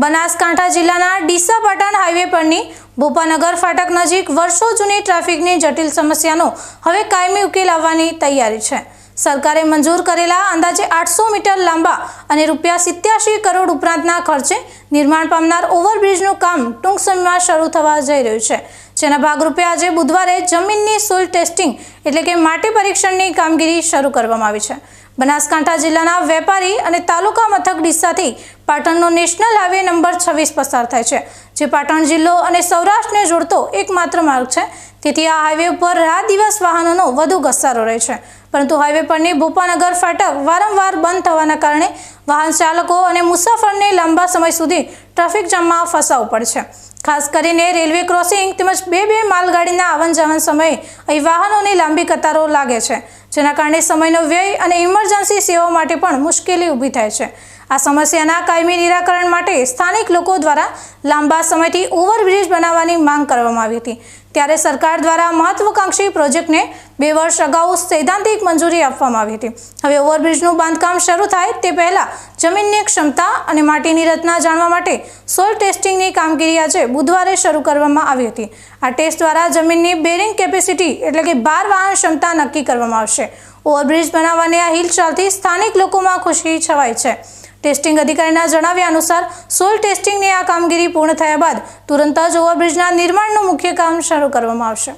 બનાસકાંઠા જિલ્લાના ડીસા પાટણ હાઈવે પરની ભોપાનગર ફાટક નજીક વર્ષો જૂની ટ્રાફિકની જટિલ સમસ્યાનો હવે કાયમી ઉકેલ આવવાની તૈયારી છે. સરકારે મંજૂર કરેલા અંદાજે આઠસો મીટર લાંબા અને રૂપિયા સિત્યાસી કરોડ ઉપરાંતના ખર્ચે નિર્માણ પામનાર ઓવરબ્રિજનું કામ ટૂંક સમયમાં શરૂ થવા જઈ રહ્યું છે. જેના ભાગરૂપે આજે બુધવારે જમીનની સોઇલ ટેસ્ટિંગ એટલે કે માટી પરીક્ષણની કામગીરી શરૂ કરવામાં આવી છે. બનાસકાંઠા જિલ્લાના વેપારી અને તાલુકા મથક ડીસાથી પાટણનો નેશનલ હાઈવે નંબર છવ્વીસ પસાર થાય છે, જે પાટણ જિલ્લો અને સૌરાષ્ટ્રને જોડતો એકમાત્ર માર્ગ છે. તેથી આ હાઈવે ઉપર રાત દિવસ વાહનોનો વધુ ઘસારો રહે છે. પરંતુ હાઈવે પરની ભોપાનગર ફાટક વારંવાર બંધ થવાના કારણે વાહન ચાલકો અને મુસાફરને લાંબા સમય સુધી ટ્રાફિક જામમાં ફસાવવું પડે છે. ખાસ કરીને રેલવે ક્રોસિંગ તેમજ બે બે માલગાડીના આવન જાવન સમયે અહીં વાહનોની લાંબી કતારો લાગે છે. જેના કારણે સમયનો વ્યય અને ઇમરજન્સી સેવાઓ માટે પણ મુશ્કેલી ઊભી થાય છે. આ સમસ્યાના કાયમી નિરાકરણ માટે સ્થાનિક લોકો દ્વારા લાંબા સમયથી ઓવરબ્રિજ બનાવવાની માંગ કરવામાં આવી હતી. ત્યારે સરકાર દ્વારા મહત્વકાંક્ષી પ્રોજેક્ટને બે વર્ષ અગાઉ સૈદ્ધાંતિક મંજૂરી આપવામાં આવી હતી. હવે ઓવરબ્રિજનું બાંધકામ શરૂ થાય તે પહેલાં જમીનની ક્ષમતા અને માટીની રચના જાણવા માટે સોઇલ ટેસ્ટિંગની કામગીરી આજે બુધવારે શરૂ કરવામાં આવી હતી. આ ટેસ્ટ દ્વારા જમીનની બેરિંગ કેપેસિટી એટલે કે બાર વાહન ક્ષમતા નક્કી કરવામાં આવશે. ઓવરબ્રિજ બનાવવાની આ હિલચાલથી સ્થાનિક લોકોમાં ખુશી છવાય છે. ટેસ્ટિંગ અધિકારીના જણાવ્યા અનુસાર સોઇલ ટેસ્ટિંગની આ કામગીરી પૂર્ણ થયા બાદ તુરંત જ ઓવરબ્રિજના નિર્માણનું મુખ્ય કામ શરૂ કરવામાં આવશે.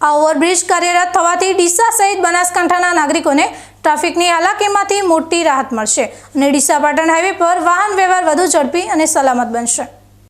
આ ઓવરબ્રિજ કાર્યરત થવાથી ડીસા સહિત બનાસકાંઠાના નાગરિકોને ટ્રાફિકની હાલાકીમાંથી મોટી રાહત મળશે અને ડીસા પાટણ હાઈવે પર વાહન વ્યવહાર વધુ ઝડપી અને સલામત બનશે.